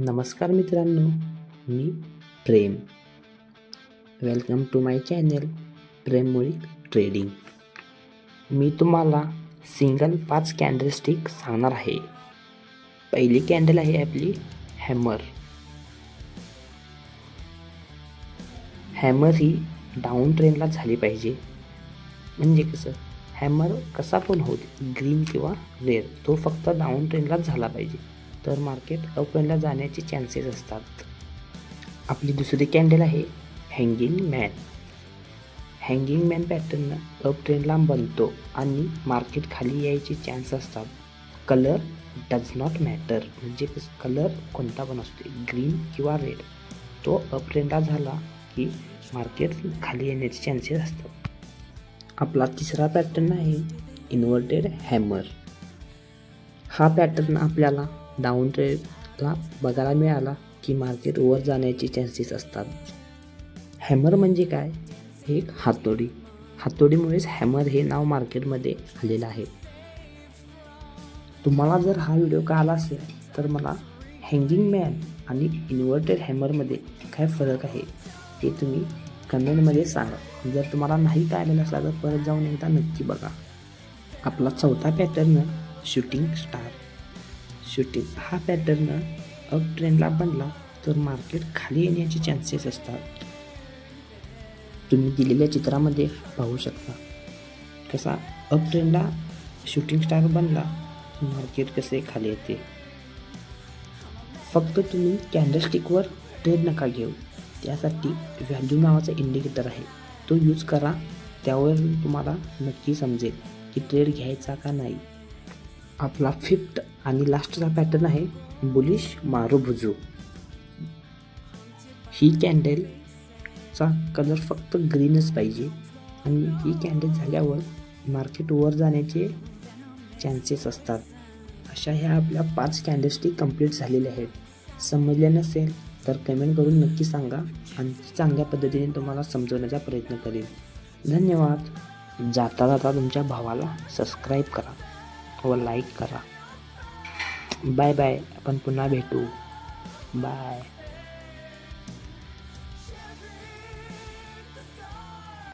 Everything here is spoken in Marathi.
नमस्कार मित्रांनो मी Prem. Welcome to my channel प्रेममुळी trading मी तुम्हाला सिंगल पाच कॅन्डलस्टिक सांगणार आहे. पहिली कॅन्डल आहे आपली हॅमर हॅमर ही डाऊन ट्रेनला झाली पाहिजे. म्हणजे कसं? हॅमर कसा पण होत ग्रीन किंवा रेड तो फक्त डाऊन ट्रेनलाच झाला पाहिजे. तर मार्केट अप जाण्याचे चान्सेस असतात. आपली दुसरी कॅन्डल आहे hanging man hanging man pattern up ट्रेंडला बनतो आणि मार्केट खाली यायचे चान्स असतात. कलर डज नॉट मॅटर म्हणजे कलर कोणता पण असतो ग्रीन किंवा रेड तो अप ट्रेंडला झाला की मार्केट खाली येण्याचे चान्सेस असतात. आपला तिसरा पॅटर्न आहे इन्व्हर्टेड हॅमर हा पॅटर्न आपल्याला डाऊन ट्रेडला बघायला मिळाला की मार्केट वर जाण्याचे चान्सेस असतात. हॅमर म्हणजे काय? हे एक हातोडी. हातोडीमुळेच हॅमर हे नाव मार्केटमध्ये आलेलं आहे. तुम्हाला जर हा व्हिडिओ कळाला असेल तर मला हँगिंग मॅन आणि इन्व्हर्टेड हॅमरमध्ये काय फरक आहे ते तुम्ही कमेंटमध्ये सांगा. जर तुम्हाला नाही कळलेलं असला तर परत जाऊन एकदा नक्की बघा. आपला चौथा पॅटर्न शूटिंग स्टार शूटिंग हा पॅटर्न अप ट्रेंडला बनला तर मार्केट खाली येण्याचे चान्सेस असतात. तुम्ही दिलेल्या चित्रामध्ये पाहू शकता. कसा अप ट्रेंडला शूटिंग स्टार बनला मार्केट कसे खाली येते. फक्त तुम्ही कॅन्डलस्टिकवर ट्रेड नका घेऊ. त्यासाठी व्हॅल्यू नावाचा इंडिकेटर आहे. तो यूज करा त्यावर तुम्हाला नक्की समजेल की ट्रेड घ्यायचा का नाही. आपला फिफ्थ आणि लास्टचा पॅटर्न आहे बुलिश मारुभुजू ही कॅन्डलचा कलर फक्त ग्रीनच पाहिजे आणि ही कॅन्डल झाल्यावर मार्केट वर जाण्याचे चान्सेस असतात. अशा ह्या आपल्या पाच कॅन्डलस्टिक कंप्लीट झालेल्या आहेत. समजले नसेल तर कमेंट करून नक्की सांगा आणि चांगल्या पद्धतीने तुम्हाला समजवण्याचा प्रयत्न करेन. धन्यवाद. जाता जाता तुमच्या भावाला सबस्क्राईब करा व लाईक करा. Bye bye. आपण पुन्हा भेटू. बाय.